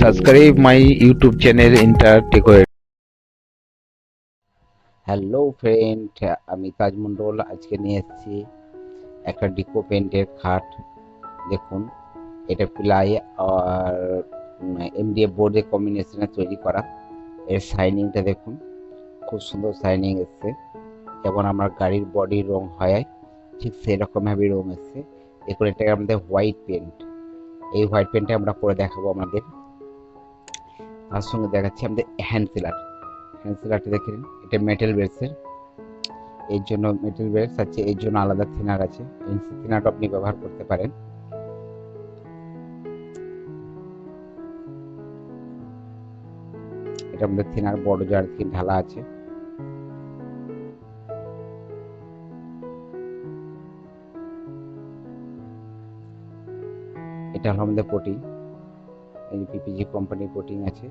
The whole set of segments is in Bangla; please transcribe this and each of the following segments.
subscribe my youtube channel inter Tekoed. Hello friend আমি তাজ মণ্ডল আজকে নিয়ে এসেছি একটা ডিকো পেন্টের খাট। দেখুন, এটা প্লাই আর এমডিএফ বোর্ডের কম্বিনেশনে তৈরি করা। এর শাইনিংটা দেখুন, খুব সুন্দর শাইনিং এসছে। যেমন আমার গাড়ির বডির রং হয়, ঠিক সেই রকমভাবে রং এসছে। দেখুন এটা আমাদের হোয়াইট পেন্ট এই হোয়াইট পেন্টে আমরা পরে দেখাবো আমাদের। তার সঙ্গে দেখাচ্ছি আমাদের হ্যান্ড সিলার হ্যান্ডসেলারটা দেখে নিন, এটা মেটেল বেসের এর। জন্য মেটেল বেস আছে, এর জন্য আলাদা থিনার আছে। এনসি থিনারটা আপনি ব্যবহার করতে পারেন। এটা আমাদের থিনার বড় জার ঢালা আছে। এটা হলো আমাদের পোটিং এই পিপিজি কোম্পানির পোটিং আছে।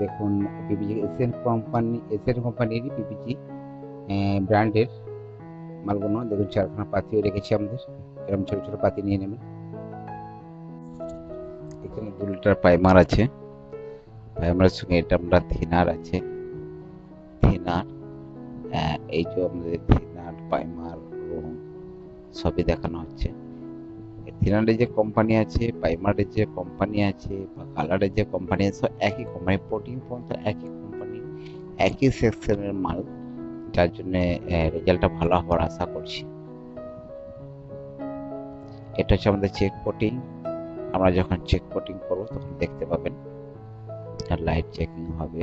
দেখুন পিপিজি এসএন কোম্পানি এসএন কোম্পানিরই পিপিজি ব্র্যান্ডের মালগুলো। দেখুন, চারখানা পাতিও রেখেছি আমাদের। এরকম ছোটো ছোটো পাতি নিয়ে নেবেন। এখানে দু লিটার পাইমার আছে। পাইমারের সঙ্গে এটা আমরা থিনার আছে। থিনার এই যে আমাদের থিনার পাইমার রং সবই দেখানো হচ্ছে। থিনারের যে কোম্পানি আছে প্রাইমারের যে কোম্পানি আছে, বা কালারের যে কোম্পানি আছে একই কোম্পানি প্রোটিন পর্যন্ত একই কোম্পানি একই সেকশনের মাল, যার জন্য রেজাল্টটা ভালো হওয়ার আশা করছি। এটা হচ্ছে আমাদের চেক কোটিং আমরা যখন চেক কোটিং করব, তখন দেখতে পাবেন লাইট চেকিং হবে।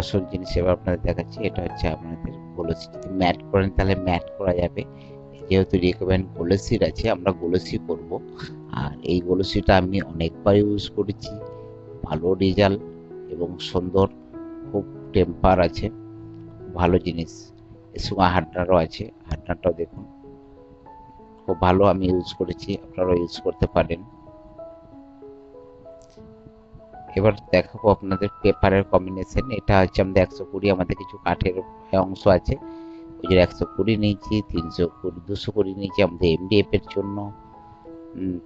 আসল জিনিস এবার আপনাদের দেখাচ্ছি, এটা হচ্ছে আপনাদের বলেছি, যদি ম্যাট করেন, তাহলে ম্যাট করা যাবে। যেহেতু রিকমেন্ড গোলসির আছে, আমরা গোলসি করব। আর এই গোলসিটা আমি অনেকবার ইউজ করেছি, ভালো রেজাল্ট এবং সুন্দর, খুব টেম্পার আছে, ভালো জিনিস। এর সঙ্গে হাড্ডারও আছে, হাড্ডারটাও দেখুন। খুব ভালো আমি ইউজ করেছি, আপনারাও ইউজ করতে পারেন। এবার দেখাবো আপনাদের পেপারের কম্বিনেশন এটা হচ্ছে আমাদের একশো কুড়ি, আমাদের কিছু কাঠের অংশ আছে। ওই একশো কুড়ি নিয়েছি, তিনশো কুড়ি, দুশো কুড়ি নিয়েছি আমাদের এমডিএফ এর জন্য।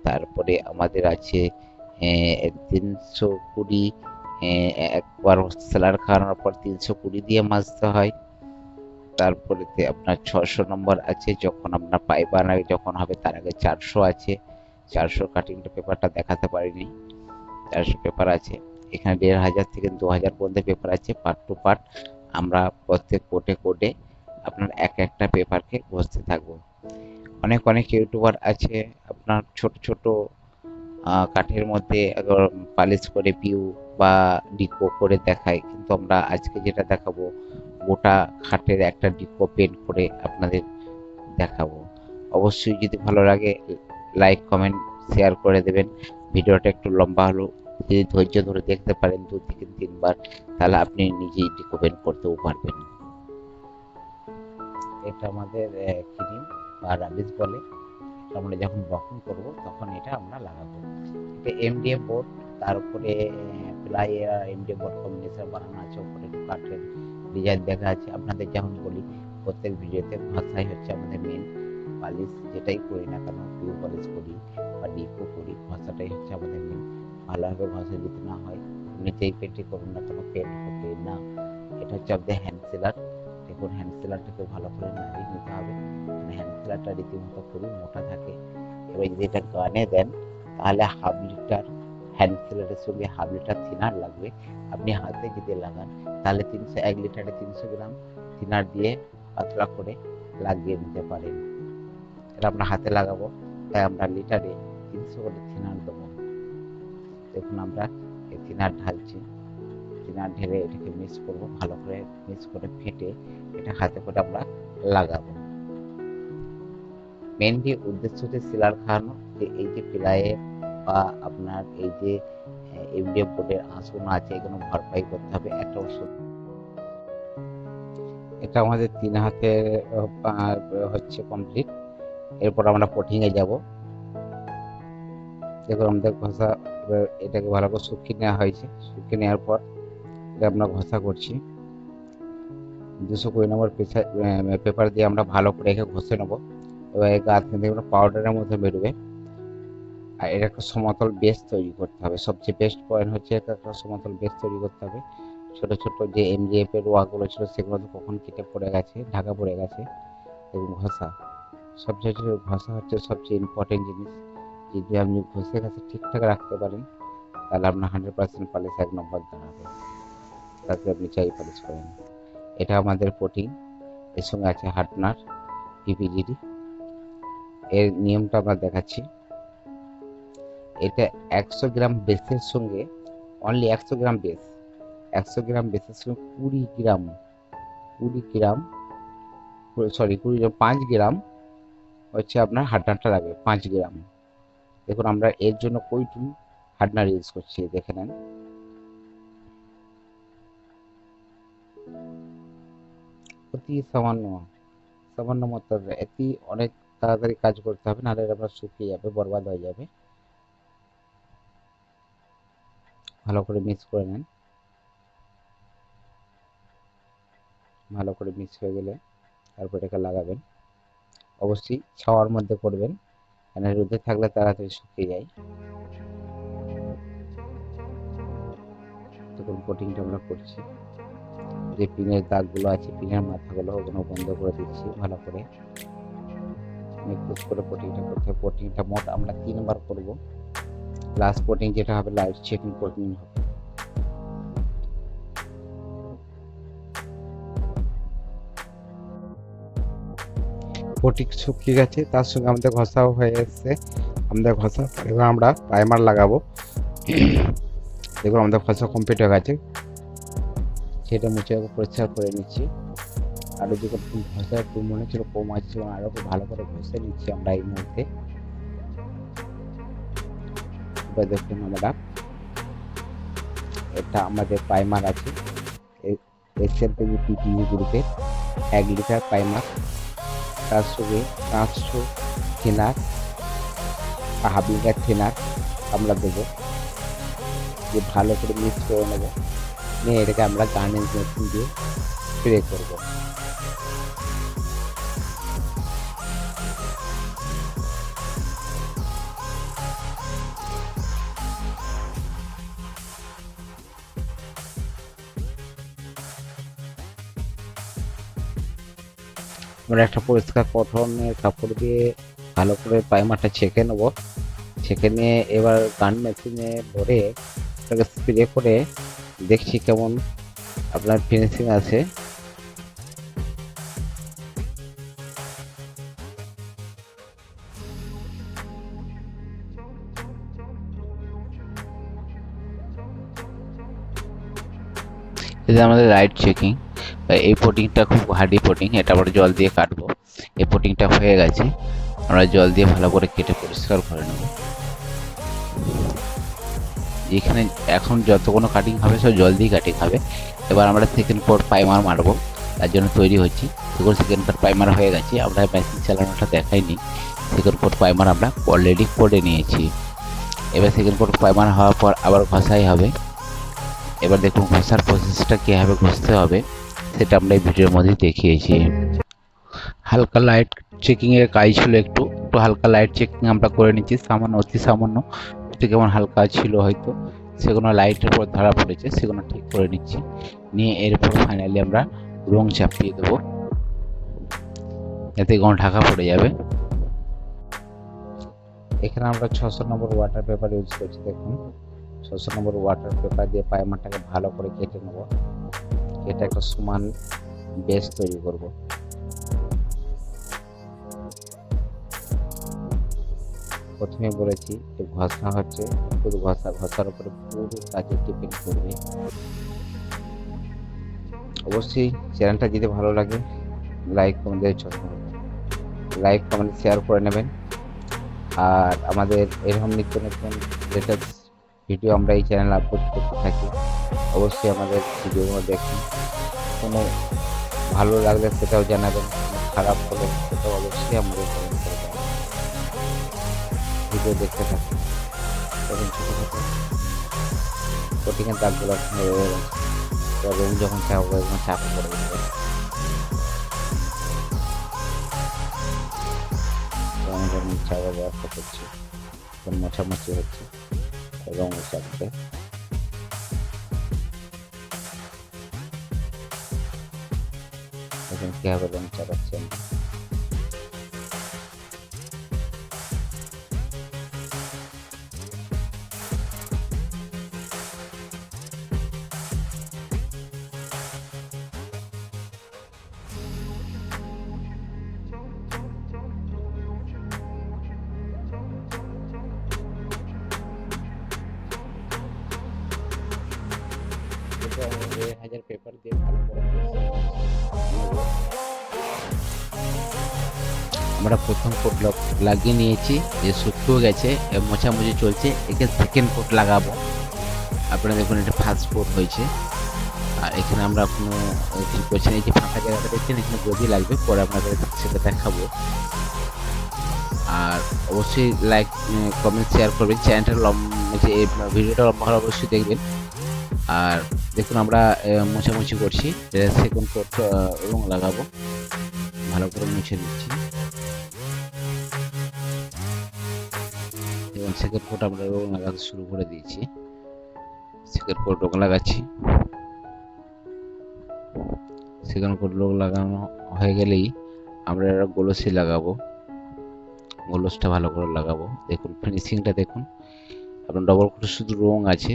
তারপরে আমাদের আছে তিনশো কুড়ি একবার সেলার খাওয়ানোর পর তিনশো কুড়ি দিয়ে মাজতে হয়। তারপরে আপনার ছশো নম্বর আছে, যখন আপনার পাইপ বানাবে যখন হবে তার আগে চারশো আছে। চারশো কাটিংটা পেপারটা দেখাতে পারিনি। চারশো পেপার আছে। এখানে দেড় হাজার থেকে দু হাজার পর্যন্ত পেপার আছে পার্ট টু পার্ট আমরা প্রত্যেক কোটে কোটে আপনার এক একটা পেপারকে ঘষতে থাকব। অনেক অনেক ইউটিউবার আছে, আপনার ছোট ছোট কাঠের মধ্যে পালিশ করে পিউ বা ডিকো করে দেখায়। কিন্তু আমরা আজকে যেটা দেখাবো, গোটা খাটের একটা ডিকো পেন্ট করে আপনাদের দেখাবো। অবশ্যই যদি ভালো লাগে লাইক কমেন্ট শেয়ার করে দেবেন। ভিডিওটা একটু লম্বা হলো যদি ধৈর্য ধরে দেখতে পারেন, দু থেকে তিনবার, তাহলে আপনি নিজেই ডিকো পেন্ট করতেও পারবেন। এটা আমাদের ক্রিম বা রাবিস বলে। আমরা যখন বকন করব, তখন এটা আমরা লাগাবো। এটা এমডিএফ বোর্ড তার উপরে প্লাই আর এমডিএফ বোর্ড কম্বিনেশন বানানো আছে, উপরে কাঠের ডিজাইন দেখা আছে। আপনাদের যেমন বলি, প্রত্যেক ভিডিওতে ভাষাই হচ্ছে আমাদের মেন পালিশ যেটাই করি না কেন পিউ পালিশ করি বা ডিপো করি, ভাষাটাই হচ্ছে আমাদের মেন ভালোভাবে ভাষা যদি না হয় নিজেই পেটে করুন না কেন পেট হবে না। এটা হচ্ছে আমাদের হ্যান্ড সেলার দেখুন হ্যান্ড সেলারটাকে ভালো করে নাড়িয়ে নিতে হবে। হ্যান্ড সেলারটা রীতিমতো খুবই মোটা থাকে। এবার যদি এটা গানে দেন, তাহলে হাফ লিটার হ্যান্ড সেলারের সঙ্গে হাফ লিটার থিনার লাগবে। আপনি হাতে যদি লাগান, তাহলে তিনশো, এক লিটারে তিনশো গ্রাম থিনার দিয়ে পাতলা করে লাগিয়ে নিতে পারেন। এটা আমরা হাতে লাগাবো, তাই আমরা লিটারে তিনশো করে থিনার দেবো। দেখুন আমরা এই থিনার ঢালছি। থিনার ঢেলে এটাকে মিক্স করব, ভালো করে মিক্স করে ফেটে এটা হাতে করে আমরা লাগাবো। মেনলি উদ্দেশ্য হচ্ছে সিলার খাওয়ানো যে এই যে প্লায়ে বা আপনার এই যে এমডিএফ বোর্ডের আঁশগুলো আছে, এগুলো ভরপাই করতে হবে, একটা ওষুধ। এটা আমাদের তিন হাতের হচ্ছে কমপ্লিট এরপর আমরা পোটিংয়ে যাব। দেখুন, আমাদের ঘষা, এটাকে ভালো করে শুকিয়ে নেওয়া হয়েছে। শুকিয়ে নেওয়ার পর এটা আমরা ঘষা করছি। দুশো কুড়ি নম্বর পেপার দিয়ে আমরা ভালো করে একে ঘষে নেব। এবার গা থেকে দেখবেন পাউডারের মধ্যে বেরোবে। আর এটা একটা সমতল বেস তৈরি করতে হবে। সবচেয়ে বেস্ট পয়েন্ট হচ্ছে একটা সমতল বেস তৈরি করতে হবে। ছোট ছোট যে এমজিএফ এর ওয়াগুলো ছিল সেগুলো তো কখন কেটে পড়ে গেছে, ঢাকা পড়ে গেছে। এবং ঘষা। সবচেয়ে ঘষা হচ্ছে সবচেয়ে ইম্পর্টেন্ট জিনিস। যদি আপনি ঘষে ঘষে ঠিকঠাক রাখতে পারেন, তাহলে আপনার হান্ড্রেড পার্সেন্ট পালিশ এক নম্বর দাঁড়াবে। তাতে আপনি চাই পালিশ করেন এটা আমাদের প্রোটিন, এর সঙ্গে আছে হার্টনার পিপিজিডি এর নিয়মটা আমরা দেখাচ্ছি। এটা একশো গ্রাম বেসের সঙ্গে অনলি একশো গ্রাম বেস। একশো গ্রাম বেসের সঙ্গে কুড়ি গ্রাম কুড়ি গ্রাম সরি কুড়ি গ্রাম, পাঁচ গ্রাম হচ্ছে আপনার হাডনারটা লাগবে, পাঁচ গ্রাম। দেখুন আমরা এর জন্য কইটুন হাডনার ইউজ করছি, দেখে নেন। অতি সামান্য সামান্য মাত্রায় এটি অনেক তাড়াতাড়ি কাজ করতে হবে, নাহলে আপনার শুকিয়ে যাবে, বরবাদ হয়ে যাবে। ভালো করে মিক্স করে নেন। ভালো করে মিক্স হয়ে গেলে তারপর এটাকে লাগাবেন। অবশ্যই ছাওয়ার মধ্যে করবেন কেন রোদে থাকলে তাড়াতাড়ি শুকিয়ে যায়। তখন কোটিংটা আমরা করছি। যে পিনের দাগগুলো আছে, পিনের মাথাগুলো ওগুলো বন্ধ করে দিচ্ছি ভালো করে। মিক্স করে কোটিংটা করতে হবে। কোটিংটা মোট আমরা তিনবার করব। লাস্ট কোটিং যেটা হবে লাইট চেকিং কোটিং হবে। কোটিং শুকিয়ে গেছে, তার সঙ্গে আমাদের ঘষাও হয়ে এসছে। আমাদের ঘষা, এবার আমরা প্রাইমার লাগাবো। দেখুন, আমাদের ঘষা কমপ্লিট হয়ে গেছে। সেটা মুছে পরিষ্কার করে নিচ্ছি। আরও যে ঘষা একটু মনে হচ্ছিল কম আছে আরও ভালো করে ঘষে নিচ্ছি আমরা এই মুহূর্তে। এবার দেখুন আমরা এটা আমাদের প্রাইমার আছে। এসএল পেজি পিপিই গ্রুপের এক লিটার প্রাইমার, তার সঙ্গে পাঁচশো থিনার, হাফ লিটার থিনার আমরা দেবো। যে ভালো করে মিক্স করে নেব। নিয়ে এটাকে আমরা গার্নিশ মেশিন দিয়ে স্প্রে করব আমরা একটা পরিষ্কার কটনের কাপড় দিয়ে ভালো করে প্রাইমারটা ছেঁকে নেব। ছেঁকে নিয়ে এবার গান মেশিনে ভরে ওটাকে স্প্রে করে দেখছি কেমন আপনার ফিনিশিং আছে। যে আমাদের লাইট চেকিং এই পোটিংটা খুব হার্ডি পোটিং এটা আমরা জল দিয়ে কাটবো। এই পোটিংটা হয়ে গেছে, আমরা জল দিয়ে ভালো করে কেটে পরিষ্কার করে নেব। এখানে এখন যত কোনো কাটিং হবে, সব জল কাটিং হবে। এবার আমরা সেকেন্ড কোট প্রাইমার মারবো। তার জন্য তৈরি হচ্ছি। সেকেন্ড কোট প্রাইমার হয়ে গেছে। আমরা মেশিন চালানোটা দেখাইনি। সেকেন্ড কোট প্রাইমার আমরা অলরেডি করে নিয়েছি। এবার সেকেন্ড কোট প্রাইমার হওয়ার পর আবার ঘষাই হবে। এবার দেখুন, ঘষার প্রসেসটা কীভাবে ঘষতে হবে, সেটা আমরা এই ভিডিওর মধ্যে দেখিয়েছি। হালকা লাইট চেকিং এর কাজ ছিল একটু। একটু হালকা লাইট চেকিং আমরা করে নিচ্ছি, সামান্য, অতি সামান্য। একটু কেমন হালকা ছিল হয়তো, সেগুলো লাইটের উপর ধরা পড়েছে, সেগুলো ঠিক করে নিচ্ছি। নিয়ে এরপর ফাইনালি আমরা রং চাপিয়ে দেবো। এতে কোনো ঢাকা পড়ে যাবে। এখানে আমরা ছশো নম্বর ওয়াটার পেপার ইউজ করছি, দেখুন। ছশো নম্বর ওয়াটার পেপার দিয়ে পাইমারটাকে ভালো করে কেটে নেব। কেটে একটা সমান বেস তৈরি করব। প্রথমে বলেছি যে ঘষা হচ্ছে, শুধু ঘষা, ঘষার উপরে পুরো কাজে ডিপেন্ড করবে। অবশ্যই চ্যানেলটা যদি ভালো লাগে, like, comment like, comment, share করে নেবেন। আর আমাদের এরকম নিত্য নতুন লেটেস্ট ভিডিও আমরা এই চ্যানেলে আপলোড করতে থাকি, অবশ্যই আমাদের ভিডিওগুলো দেখুন। কোনো ভালো লাগলে সেটাও জানাবেন খারাপ হলে সেটাও অবশ্যই আমাদের ভিডিও দেখতে থাকুন। তখন ছোটো ছোটো কোটিংয়ের দাগগুলো রয়ে গেছে। তো রুম যখন চাপ যখন চাপে পড়ে যাবে তো আমি যখন চাপা ব্যবস্থা করছি এখন মোছামুছি হচ্ছে রং চাপতে এখন কীভাবে রং চাপাচ্ছি আমরা হাজার পেপার দিয়ে ভালো করে আমরা প্রথম কোট লাগিয়ে নিয়েছি, যে শুকিয়েও গেছে মোছামুছি চলছে, একে সেকেন্ড কোট লাগাবো। আপনারা দেখুন, এটা ফার্স্ট কোট হয়েছে। আর এখানে আমরা কোনো কিছু করছেন এই যে ফাঁকা জায়গাটা দেখছেন, এখানে গদি লাগবে, পরে আপনাদের সেটা দেখাবো। আর অবশ্যই লাইক কমেন্ট শেয়ার করবেন। চ্যানেলটা লম্বা যে ভিডিওটা লম্বা হলে অবশ্যই দেখবেন। আর দেখুন আমরা মোছামুছি করছি সেকেন্ড কোট রং লাগাবো। ভালো করে মুছে দিচ্ছি এবং সেকেন্ড কোট আমরা রং লাগাতে শুরু করে দিয়েছি। সেকেন্ড কোট রং লাগাচ্ছি। সেকেন্ড কোট রং লাগানো হয়ে গেলেই আমরা একটা গোলসি লাগাবো। গোলসটা ভালো করে লাগাবো। দেখুন ফিনিশিংটা দেখুন। আপনার ডবল কোট শুধু রং আছে।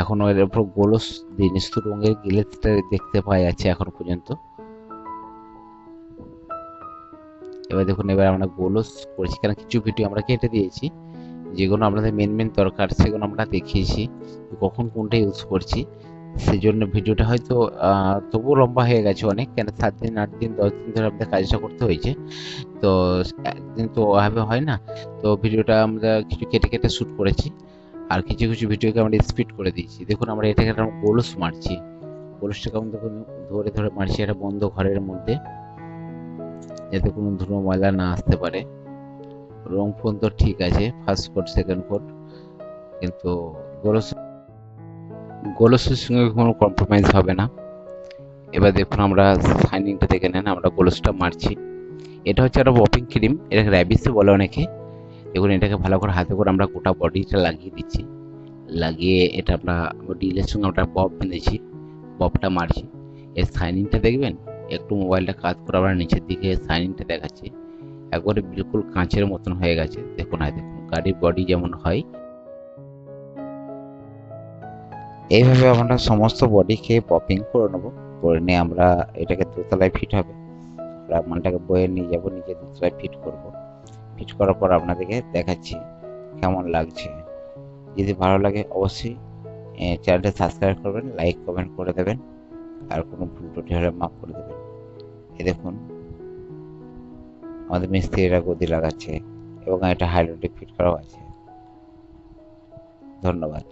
এখন এর উপর গোলস দিন শুধু রঙের গিলেটটা দেখতে পাওয়া যাচ্ছে এখন পর্যন্ত। এবার দেখুন, এবার আমরা গোলস করেছি কারণ কিছু ভিডিও আমরা কেটে দিয়েছি। যেগুলো আমাদের মেন মেন দরকার, সেগুলো আমরা দেখিয়েছি কখন কোনটা ইউজ করছি। সেই জন্য ভিডিওটা হয়তো তবুও লম্বা হয়ে গেছে অনেক, কেন সাত দিন, আট দিন, দশ দিন ধরে আমাদের কাজটা করতে হয়েছে। তো একদিন তো ওভাবে হয় না। তো ভিডিওটা আমরা কিছু কেটে কেটে শ্যুট করেছি। আর কিছু কিছু ভিডিওকে আমরা স্পিড করে দিয়েছি। দেখুন, আমরা এটাকে একটা গোলস মারছি। গোলসটাকে আমরা দেখুন, ধরে ধরে মারছি একটা বন্ধ ঘরের মধ্যে। যাতে কোনো ধুলো ময়লা না আসতে পারে। রং ফোন তো ঠিক আছে ফার্স্ট কোট সেকেন্ড কোট কিন্তু গোলস, গোলসের সঙ্গে কোনো কম্প্রোমাইজ হবে না। এবার দেখুন, আমরা শাইনিংটা দেখে নেন, আমরা গোলসটা মারছি। এটা হচ্ছে একটা বপিং ক্রিম এটাকে র্যাবিসে বলে অনেকে। দেখুন এটাকে ভালো করে হাতে করে আমরা গোটা বডিটা লাগিয়ে দিচ্ছি। লাগিয়ে এটা আমরা ডিলের সঙ্গে আমরা বব বেঁধেছি ববটা মারছি। এর শাইনিংটা দেখবেন? একটু মোবাইলটা কাজ করে আমরা নিচের দিকে শাইনিংটা দেখাচ্ছি। একবারে বিলকুল কাঁচের মতন হয়ে গেছে। দেখুন, আর দেখুন গাড়ির বডি যেমন হয়। এইভাবে আমরা সমস্ত বডিকে পপিং করে নেব। করে নিয়ে আমরা এটাকে দোতলায় ফিট হবে। আমরা মালটাকে বয়ে নিয়ে যাব নিচে দোতলায় ফিট করব। ফিট করার পর আপনাদেরকে দেখাচ্ছি কেমন লাগছে। যদি ভালো লাগে অবশ্যই চ্যানেলটা সাবস্ক্রাইব করবেন, লাইক, কমেন্ট করে দেবেন, আর কোনো ভুল টুটি হলে মাফ করে দেবেন। এ দেখুন, আমাদের মিস্ত্রিরা গদি লাগাচ্ছে এবং এটা হাইড্রোলিক ফিট করাও আছে। ধন্যবাদ।